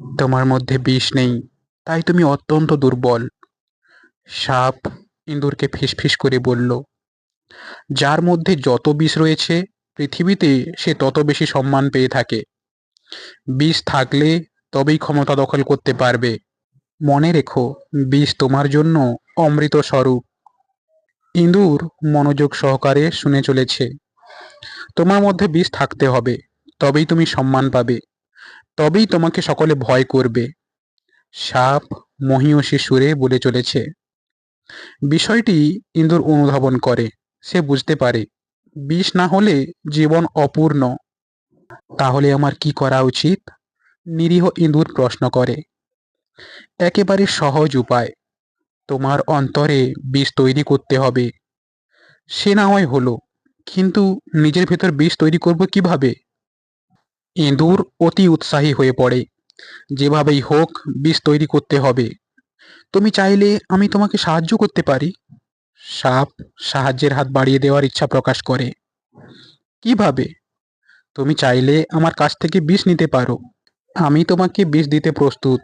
তোমার মধ্যে বিষ নেই, তাই তুমি অত্যন্ত দুর্বল। সাপ ইঁদুরকে ফিসফিস করে বলল, যার মধ্যে যত বিষ রয়েছে, পৃথিবীতে সে তত বেশি সম্মান পেয়ে থাকে। বিষ থাকলে তবেই ক্ষমতা দখল করতে পারবে। মনে রেখো, বিষ তোমার জন্য অমৃত স্বরূপ ইঁদুর মনোযোগ সহকারে শুনে চলেছে, তোমার মধ্যে বিষ থাকতে হবে, তবেই তুমি সম্মান পাবে। তবেই তোমাকে সকলে ভয় করবে। সাপ মহিষী সুরে বলে চলেছে। বিষয়টি ইঁদুর অনুধাবন করে। সে বুঝতে পারে, বিষ না হলে জীবন অপূর্ণ। তাহলে আমার কি করা উচিত? নিরীহ ইঁদুর প্রশ্ন করে। একেবারে সহজ উপায়। তোমার অন্তরে বিষ তৈরি করতে হবে। সে না হয় হলো, কিন্তু নিজের ভেতর বিষ তৈরি করব কীভাবে? ইঁদুর অতি উৎসাহী হয়ে পড়ে। যেভাবেই হোক, বিষ তৈরি করতে হবে। তুমি চাইলে আমি তোমাকে সাহায্য করতে পারি। সাপ সাহায্যের হাত বাড়িয়ে দেওয়ার ইচ্ছা প্রকাশ করে। কীভাবে? তুমি চাইলে আমার কাছ থেকে বিষ নিতে পারো। আমি তোমাকে বিষ দিতে প্রস্তুত।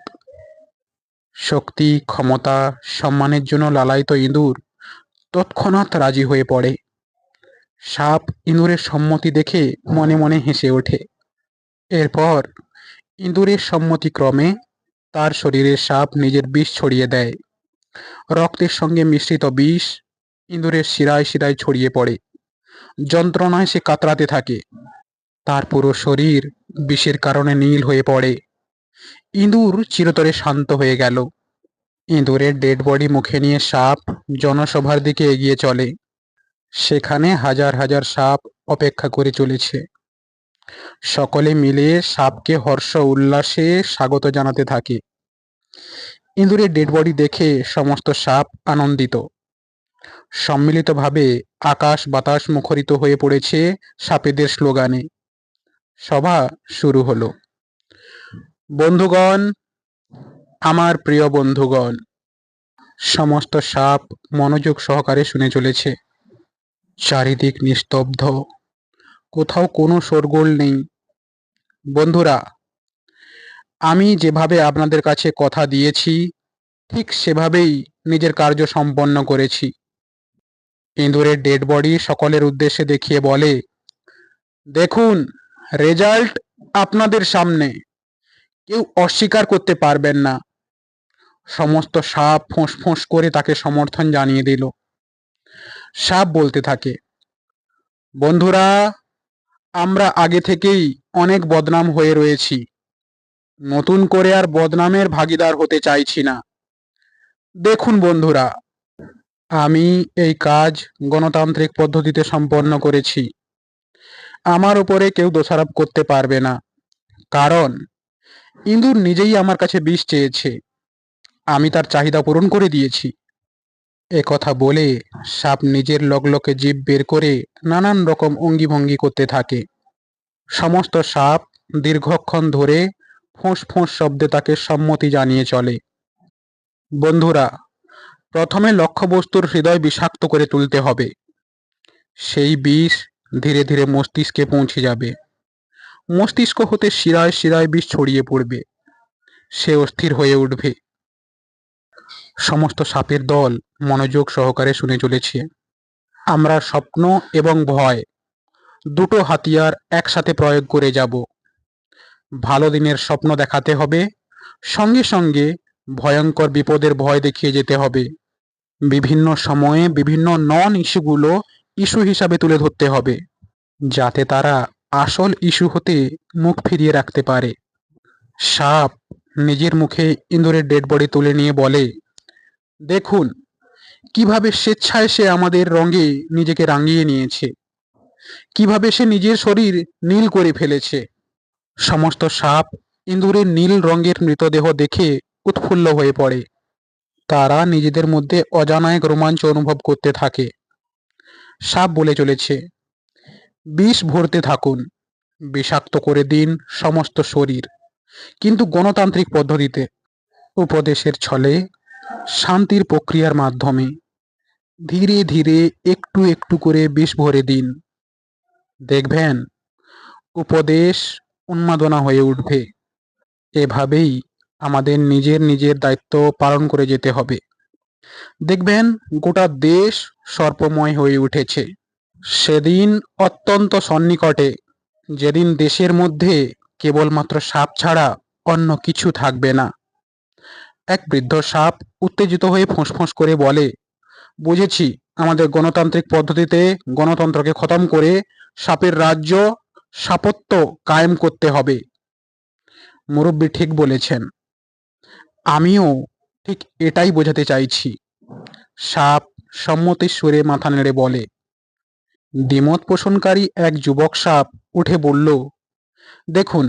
শক্তি, ক্ষমতা, সম্মানের জন্য লালায়িত ইঁদুর তৎক্ষণাৎ রাজি হয়ে পড়ে। সাপ ইঁদুরের সম্মতি দেখে মনে মনে হেসে ওঠে। এরপর ইঁদুরের সম্মতিক্রমে তার শরীরে সাপ নিজের বিষ ছড়িয়ে দেয়। রক্তের সঙ্গে মিশ্রিত বিষ ইঁদুরের শিরায় শিরায় ছড়িয়ে পড়ে। যন্ত্রণায় সে কাতরাতে থাকে। তার পুরো শরীর বিষের কারণে নীল হয়ে পড়ে। ইঁদুর চিরতরে শান্ত হয়ে গেল। ইঁদুরের ডেড বডি মুখে নিয়ে সাপ জনসভার দিকে এগিয়ে চলে। সেখানে হাজার হাজার সাপ অপেক্ষা করে চলেছে। সকলে মিলে সাপকে হর্ষ উল্লাসে স্বাগত জানাতে থাকে। ইঁদুরের ডেড বডি দেখে সমস্ত সাপ আনন্দিত। সম্মিলিতভাবে আকাশ বাতাস মুখরিত হয়ে পড়েছে সাপেদের স্লোগানে। সভা শুরু হলো। বন্ধুগণ, আমার প্রিয় বন্ধুগণ, সমস্ত সাপ মনোযোগ সহকারে শুনে চলেছে। চারিদিক নিস্তব্ধ। কোথাও কোনো শোরগোল নেই। বন্ধুরা, আমি যেভাবে আপনাদের কাছে কথা দিয়েছি, ঠিক সেভাবেই নিজের কার্য সম্পন্ন করেছি। ইঁদুরের ডেড বডি সকলের উদ্দেশ্যে দেখিয়ে বলে, দেখুন রেজাল্ট আপনাদের সামনে। কেউ অস্বীকার করতে পারবেন না। সমস্ত সাপ ফোঁস ফোঁস করে তাকে সমর্থন জানিয়ে দিল। সাপ বলতে থাকে, বন্ধুরা আমরা আগে থেকেই অনেক বদনাম হয়ে রয়েছি। নতুন করে আর বদনামের ভাগিদার হতে চাইছি না। দেখুন বন্ধুরা, আমি এই কাজ গণতান্ত্রিক পদ্ধতিতে সম্পন্ন করেছি। আমার উপরে কেউ দোষারোপ করতে পারবে না। কারণ, ইঁদুর নিজেই আমার কাছে বিষ চেয়েছে। আমি তার চাহিদা পূরণ করে দিয়েছি। এ কথা বলে সাপ নিজের লগলকে জীব বের করে নানান রকম অঙ্গিভঙ্গি করতে থাকে। সমস্ত সাপ দীর্ঘক্ষণ ধরে ফোঁস ফোঁস শব্দে তাকে সম্মতি জানিয়ে চলে। বন্ধুরা, প্রথমে লক্ষ্যবস্তুর হৃদয় বিষাক্ত করে তুলতে হবে। সেই বিষ ধীরে ধীরে মস্তিষ্কে পৌঁছে যাবে। মস্তিষ্ক হতে শিরায় শিরায় বিষ ছড়িয়ে পড়বে। সে অস্থির হয়ে উঠবে। সমস্ত সাপের দল মনোযোগ সহকারে শুনে চলেছে। আমরা স্বপ্ন এবং ভয় দুটো হাতিয়ার একসাথে প্রয়োগ করে যাব। ভালো দিনের স্বপ্ন দেখাতে হবে, সঙ্গে সঙ্গে ভয়ঙ্কর বিপদের ভয় দেখিয়ে যেতে হবে। বিভিন্ন সময়ে বিভিন্ন নন ইস্যুগুলো ইস্যু হিসাবে তুলে ধরতে হবে, যাতে তারা আসল ইস্যু হতে মুখ ফিরিয়ে রাখতে পারে। সাপ নিজের মুখে ইঁদুরের ডেড বডি তুলে নিয়ে বলে দেখুন, কীভাবে স্বেচ্ছায় সে আমাদের রঙে নিজেকে রাঙিয়ে নিয়েছে। কীভাবে সে নিজের শরীর নীল করে ফেলেছে। সমস্ত সাপ ইঁদুরের নীল রঙের মৃতদেহ দেখে উৎফুল্ল হয়ে পড়ে। তারা নিজেদের মধ্যে অজানা এক রোমাঞ্চ অনুভব করতে থাকে। সাপ বলে চলেছে, বিষ ভরতে থাকুন, বিষাক্ত করে দিন সমস্ত শরীর, কিন্তু গণতান্ত্রিক পদ্ধতিতে। উপদেশের ছলে শান্তির প্রক্রিয়ার মাধ্যমে ধীরে ধীরে একটু একটু করে বিষ ভরে দিন। দেখবেন, উপদেশ উন্মাদনা হয়ে উঠবে। এভাবেই আমাদের নিজের নিজের দায়িত্ব পালন করে যেতে হবে। দেখবেন, গোটা দেশ সর্পময় হয়ে উঠেছে। সেদিন অত্যন্ত সন্নিকটে, যেদিন দেশের মধ্যে কেবলমাত্র সাপ ছাড়া অন্য কিছু থাকবে না। এক বৃদ্ধ সাপ উত্তেজিত হয়ে ফোঁস করে বলে, বুঝেছি, আমাদের গণতান্ত্রিক পদ্ধতিতে গণতন্ত্রকে খতম করে সাপের রাজ্য সাপত্য কায়েম করতে হবে। মুরব্বী ঠিক বলেছেন। আমিও ঠিক এটাই বোঝাতে চাইছি। সাপ সম্মতির সুরে মাথা নেড়ে বলে। দ্বিমত পোষণকারী এক যুবক সাপ উঠে বলল, দেখুন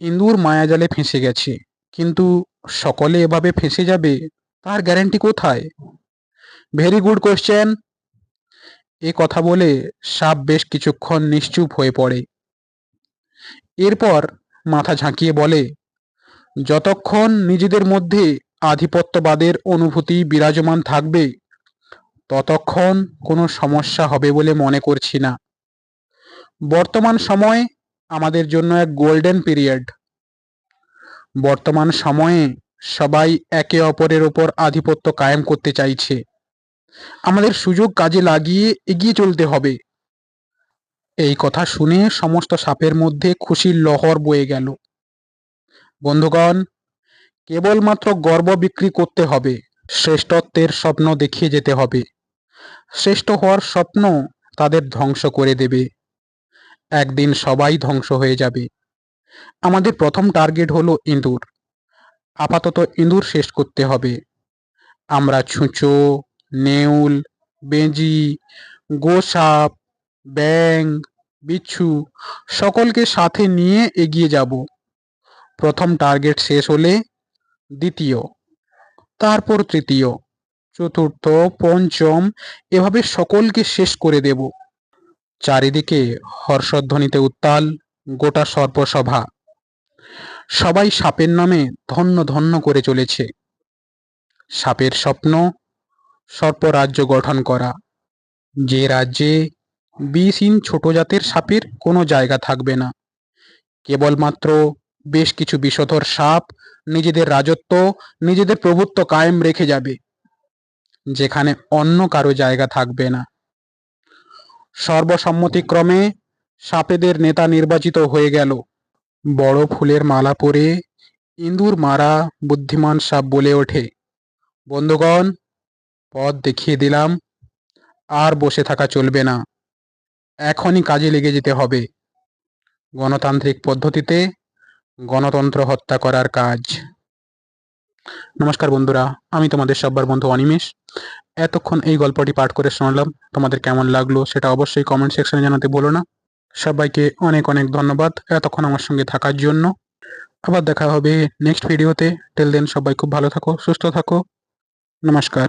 ইন্দুর মায়াজালে ফেঁসে গেছে, কিন্তু সকলে এভাবে ফেঁসে যাবে, তার গ্যারান্টি কোথায়? ভেরি গুড কোশ্চেন এ কথা বলে সাপ বেশ কিছুক্ষণ নিশ্চুপ হয়ে পড়ে। এরপর মাথা ঝাঁকিয়ে বলে, যতক্ষণ নিজেদের মধ্যে আধিপত্যবাদের অনুভূতি বিরাজমান থাকবে, ততক্ষণ কোনো সমস্যা হবে বলে মনে করছি না। বর্তমান সময় আমাদের জন্য এক গোল্ডেন পিরিয়ড বর্তমান সময়ে সবাই একে অপরের ওপর আধিপত্য কায়েম করতে চাইছে। আমাদের সুযোগ কাজে লাগিয়ে এগিয়ে চলতে হবে। এই কথা শুনে সমস্ত সাপের মধ্যে খুশির লহর বয়ে গেল। বন্ধুগণ, কেবলমাত্র গর্ব বিক্রি করতে হবে। শ্রেষ্ঠত্বের স্বপ্ন দেখিয়ে যেতে হবে। শ্রেষ্ঠ হওয়ার স্বপ্ন তাদের ধ্বংস করে দেবে। একদিন সবাই ধ্বংস হয়ে যাবে। আমাদের প্রথম টার্গেট হলো ইঁদুর। আপাতত ইঁদুর শেষ করতে হবে। আমরা ছুঁচো, নেউল, বেঁজি, গোসাপ ব্যাং বিচ্ছু সকলকে সাথে নিয়ে এগিয়ে যাব। প্রথম টার্গেট শেষ হলে দ্বিতীয়, তারপর তৃতীয়, চতুর্থ, পঞ্চম এভাবে সকলকে শেষ করে দেব। চারিদিকে হর্ষধ্বনিতে উত্তাল গোটা সর্পসভা সবাই সাপের নামে ধন্য ধন্য করে চলেছে। সাপের স্বপ্ন, সর্পরাজ্য গঠন করা। যে রাজ্যে বিষহীন ছোট জাতের সাপের কোনো জায়গা থাকবে না। কেবলমাত্র বেশ কিছু বিষধর সাপ নিজেদের রাজত্ব, নিজেদের প্রভুত্ব কায়েম রেখে যাবে। যেখানে অন্য কারও জায়গা থাকবে না। সর্বসম্মতিক্রমে সাপেদের নেতা নির্বাচিত হয়ে গেল। বড় ফুলের মালা পরে ইঁদুর মারা বুদ্ধিমান সাপ বলে ওঠে। বন্ধুগণ, পথ দেখিয়ে দিলাম, আর বসে থাকা চলবে না। এখনই কাজে লেগে যেতে হবে। গণতান্ত্রিক পদ্ধতিতে গণতন্ত্র হত্যা করার কাজ। নমস্কার বন্ধুরা, আমি তোমাদের সব্বার বন্ধু অনিমেষ। এতক্ষণ এই গল্পটি পাঠ করে শোনালাম। তোমাদের কেমন লাগল সেটা অবশ্যই কমেন্ট সেকশনে জানাতে বলো না। সবাইকে অনেক অনেক ধন্যবাদ এতক্ষণ আমার সঙ্গে থাকার জন্য। আবার দেখা হবে নেক্সট ভিডিওতে টেল দেন সবাই খুব ভালো থাকো, সুস্থ থাকো। নমস্কার।